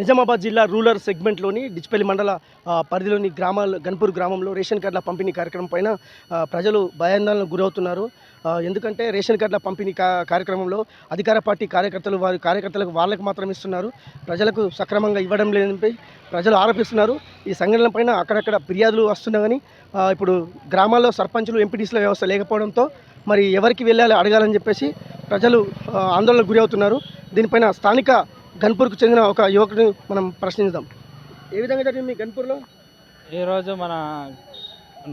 నిజామాబాద్ జిల్లా రూరల్ సెగ్మెంట్లోని డిచ్పల్లి మండల పరిధిలోని గ్రామాలు గన్పూర్ గ్రామంలో రేషన్ కార్డుల పంపిణీ కార్యక్రమం పైన ప్రజలు భయాందోళనకు గురవుతున్నారు. ఎందుకంటే రేషన్ కార్డుల పంపిణీ కార్యక్రమంలో అధికార పార్టీ కార్యకర్తలు వారి కార్యకర్తలకు వాళ్ళకు మాత్రం ఇస్తున్నారు. ప్రజలకు సక్రమంగా ఇవ్వడం లేదని ప్రజలు ఆరోపిస్తున్నారు. ఈ సంఘటనల పైన అక్కడక్కడ ఫిర్యాదులు వస్తున్నా కానీ ఇప్పుడు గ్రామాల్లో సర్పంచులు ఎంపీటీసీల వ్యవస్థ లేకపోవడంతో మరి ఎవరికి వెళ్ళాలి అడగాలని చెప్పేసి ప్రజలు ఆందోళనకు గురి అవుతున్నారు దీనిపైన స్థానిక గన్పూర్కు చెందిన ఒక యువకుడిని మనం ప్రశ్నించుదాం ఏ విధంగా జరిగింది మీ గన్పూర్లో? ఈరోజు మన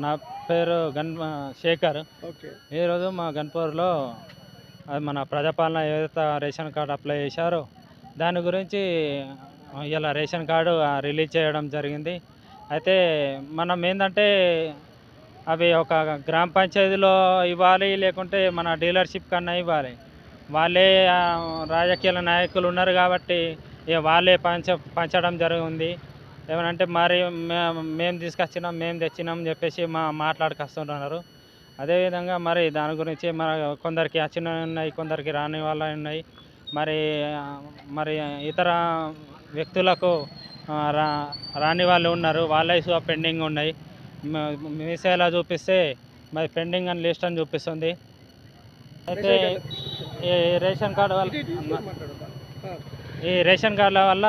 నా పేరు గన్ శేఖర్. ఓకే. ఈరోజు మా గన్పూర్లో అది మన ప్రజాపాలన ఏదైతే రేషన్ కార్డు అప్లై చేశారో దాని గురించి ఇలా రేషన్ కార్డు రిలీజ్ చేయడం జరిగింది. అయితే మనం ఏంటంటే అవి ఒక గ్రామ పంచాయతీలో ఇవ్వాలి లేకుంటే మన డీలర్షిప్ కన్నా ఇవ్వాలి. వాళ్ళే రాజకీయ నాయకులు ఉన్నారు కాబట్టి ఇక వాళ్ళే పంచ పంచడం జరిగింది. ఏమనంటే మరి మే- మేము తీసుకొచ్చినాం మేము తెచ్చినాం చెప్పేసి మా మాట్లాడుకొస్తున్నారు అదేవిధంగా మరి దాని గురించి మన కొందరికి వచ్చిన ఉన్నాయి కొందరికి రాని వాళ్ళ ఉన్నాయి మరి మరి ఇతర వ్యక్తులకు రా రాని వాళ్ళు ఉన్నారు. వాళ్ళ ఇసుక పెండింగ్ ఉన్నాయి. మీసేలా చూపిస్తే మరి పెండింగ్ అని లిస్ట్ అని చూపిస్తుంది. అయితే ఈ రేషన్ కార్డు వల్ల ఈ రేషన్ కార్డుల వల్ల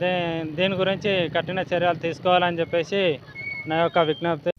దే దీని గురించి కఠిన చర్యలు తీసుకోవాలని చెప్పేసి నా యొక్క విజ్ఞప్తి.